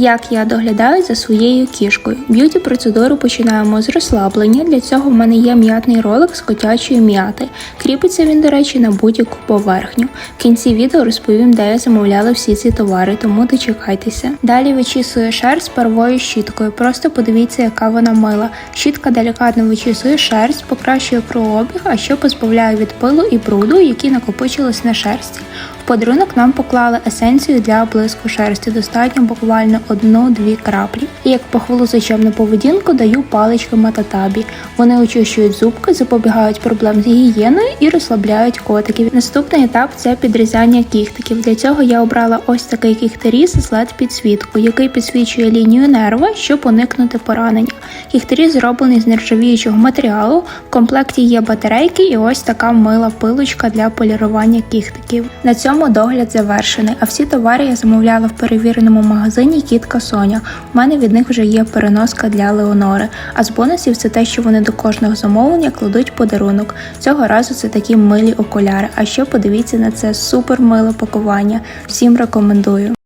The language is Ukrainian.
Як я доглядаю за своєю кішкою? Б'юті процедуру починаємо з розслаблення. Для цього в мене є м'ятний ролик з котячої м'яти. Кріпиться він, до речі, на будь-яку поверхню. В кінці відео розповім, де я замовляла всі ці товари, тому дочекайтеся. Далі вичісую шерсть паровою щіткою. Просто подивіться, яка вона мила. Щітка делікатно вичісує шерсть, покращує кровообіг, а ще позбавляє від пилу і бруду, які накопичились на шерсті. Подарунок нам поклали есенцію для блиску шерсті. Достатньо буквально одну-дві краплі. І як похвалу за чемну поведінку даю палички мататабі. Вони очищують зубки, запобігають проблем з гігієною і розслабляють котиків. Наступний етап це підрізання кіхтиків. Для цього я обрала ось такий кіхтеріз з led підсвіткою, який підсвічує лінію нерва, щоб уникнути поранення. Кіхтеріз зроблений з нержавіючого матеріалу. В комплекті є батарейки і ось така мила пилочка для полірування кіхтиків. На цьому догляд завершений. А всі товари я замовляла в перевіреному магазині Кітка Соня. У мене від них вже є переноска для Леонори. А з бонусів це те, що вони до кожного замовлення кладуть подарунок. Цього разу це такі милі окуляри. А ще подивіться на це супер миле пакування. Всім рекомендую.